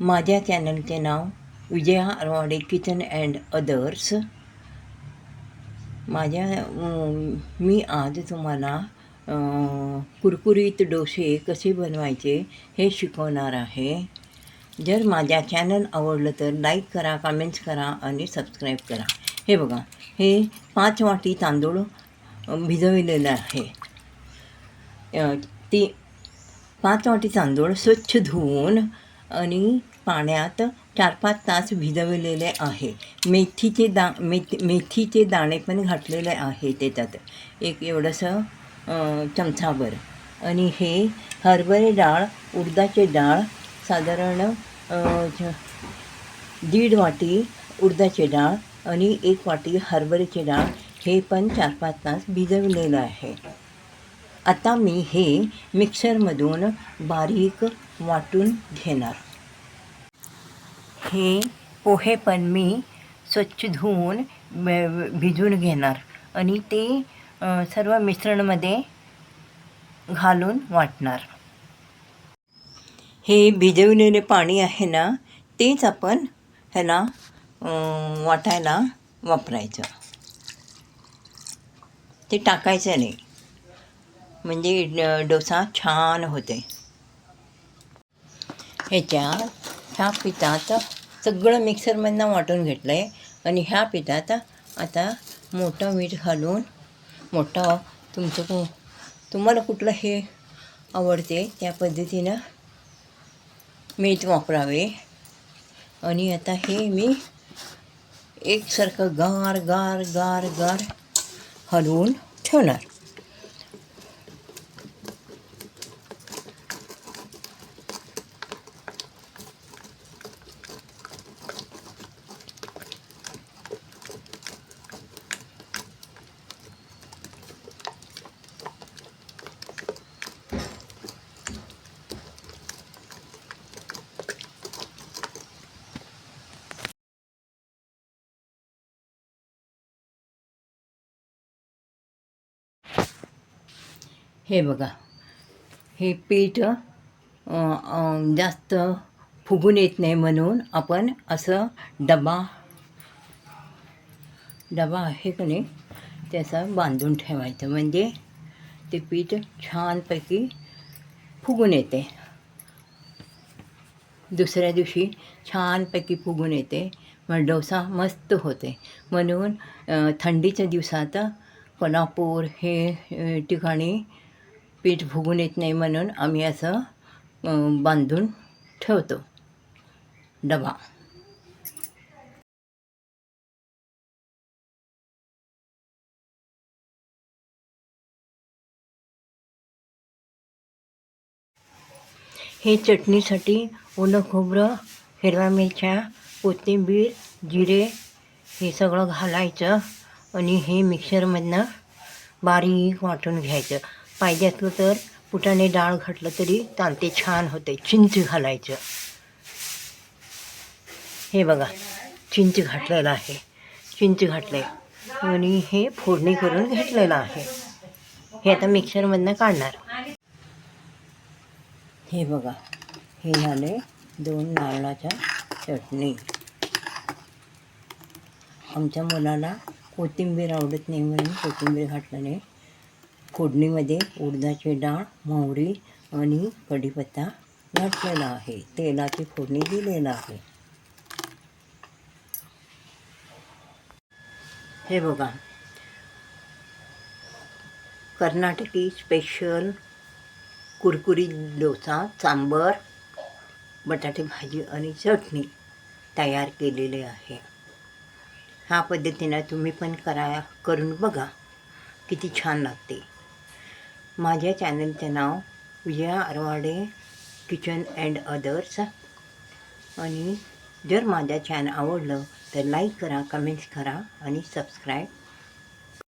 माझ्या चॅनलचे नाव Vijaya Arwade kitchen and others. माझ्या मी आज तुम्हाला कुरकुरीत डोसे कसे बनवायचे हे शिकवणार आहे. जर माझ्या चॅनल आवडलं तर लाईक करा कमेंट्स करा आणि सबस्क्राईब करा. हे बघा हे पाच वाटी तांदूळ भिजविलेलं आहे. ती पाच वाटी तांदूळ स्वच्छ धुवून आणि पाण्यात चार पाच तास भिजवलेले आहे. मेथीचे दा मेथी मेथीचे दाणे पण घातलेले आहे त्याच्यात एक एवढंसं चमचाभर. आणि हे हरभरे डाळ उडदाचे डाळ साधारण दीड वाटी उडदाचे डाळ आणि एक वाटी हरभऱ्याची डाळ हे पण चार पाच तास भिजवलेलं आहे. आता मी हे मिक्सरमधून बारीक वाटून घेणार. हे पोहे पण मी स्वच्छ धुवून भिजून भिजवून घेणार. आणि ते सर्व मिश्रणमध्ये घालून वाटणार. हे भिजवलेले पाणी आहे ना तेच आपण ह्याला वाटायला वापरायचं. ते टाकायचं नाही. म्हणजे ड- डोसा छान होते ह्याच्या ह्या पिठात सगळं मिक्सरमधनं वाटून घेतलं आहे आणि ह्या पिठात आता मोठं मीठ घालून मोठा तुमचं कु तुम्हाला कुठलं हे आवडते त्या पद्धतीनं मीठ वापरावे. आणि आता हे मी एकसारखं गार गार गार गार हलवून ठेवणार. हे बघा. हे पीठ जास्त फुगून येत नाही म्हणून आपण असं डबा डबा आहे का नाही त्याचा बांधून ठेवायचं. म्हणजे ते पीठ छानपैकी फुगून येते. दुसऱ्या दिवशी छानपैकी फुगून येते. मग डोसा मस्त होते. म्हणून थंडीच्या दिवसात कोल्हापूर हे ठिकाणी पीठ फुगून येत नाही म्हणून आम्ही असं बांधून ठेवतो. डबा. हे चटणीसाठी ओलं खोबरं हिरव्या मिरच्या कोथिंबीर जिरे हे सगळं घालायचं आणि हे मिक्सरमधनं बारीक वाटून घ्यायचं. पाहिजे असलं तर पुटाने डाळ घातलं तरी तांते छान होते. चिंच घालायचं. हे बघा चिंच घातलेलं आहे. चिंच घातलं आहे आणि हे फोडणी करून घेतलेलं आहे. हे आता मिक्सरमधनं काढणार. हे बघा हे झाले दोन नारळाच्या चटणी. आमच्या मुलाला कोथिंबीर आवडत नाही म्हणून कोथिंबीर घातलं नाही. फोडणीमध्ये उडदाची डाळ मोहरी आणि कढीपत्ता घातलेला आहे. तेलाची फोडणी दिलेला आहे. हे बघा. कर्नाटकी स्पेशल कुरकुरी डोसा सांबर बटाटे भाजी आणि चटणी तयार केलेली आहे. ह्या पद्धतीनं तुम्ही पण करा करून बघा. किती छान लागते. माझ्या चॅनलचं नाव Vijaya Arwade kitchen and others आणि जर माझ्या चॅनल आवडलं तर लाईक करा कमेंट्स करा आणि सबस्क्राईब